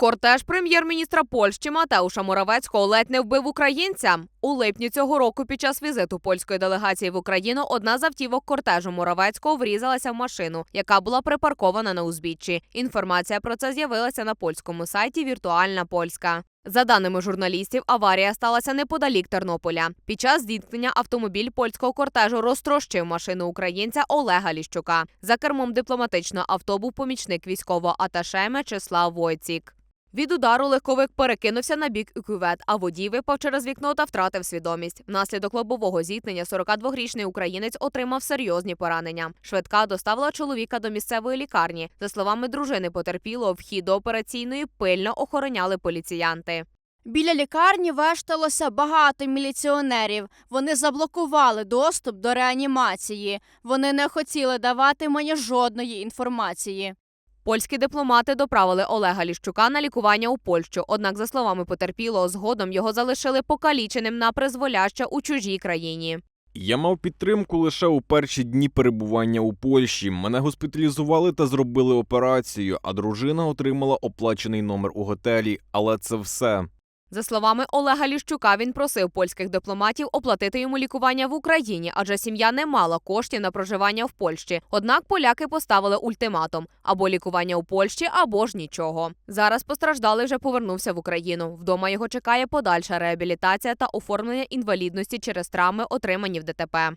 Кортеж прем'єр-міністра Польщі Матеуша Моравецького ледь не вбив українця. У липні цього року під час візиту польської делегації в Україну одна з автівок кортежу Моравецького врізалася в машину, яка була припаркована на узбіччі. Інформація про це з'явилася на польському сайті Віртуальна Польська. За даними журналістів, аварія сталася неподалік Тернополя. Під час зіткнення автомобіль польського кортежу розтрощив машину українця Олега Ліщука. За кермом дипломатичного авто був помічник військового аташе Мечислав Войцік. Від удару легковик перекинувся на бік у кювет, а водій випав через вікно та втратив свідомість. Внаслідок лобового зіткнення 42-річний українець отримав серйозні поранення. Швидка доставила чоловіка до місцевої лікарні. За словами дружини потерпілого, вхід до операційної пильно охороняли поліціянти. Біля лікарні вешталося багато міліціонерів. Вони заблокували доступ до реанімації. Вони не хотіли давати мені жодної інформації. Польські дипломати доправили Олега Ліщука на лікування у Польщу. Однак, за словами потерпілого, згодом його залишили покаліченим на призволяще у чужій країні. Я мав підтримку лише у перші дні перебування у Польщі. Мене госпіталізували та зробили операцію, а дружина отримала оплачений номер у готелі. Але це все. За словами Олега Ліщука, він просив польських дипломатів оплатити йому лікування в Україні, адже сім'я не мала коштів на проживання в Польщі. Однак поляки поставили ультиматум: або лікування у Польщі, або ж нічого. Зараз постраждалий вже повернувся в Україну. Вдома його чекає подальша реабілітація та оформлення інвалідності через травми, отримані в ДТП.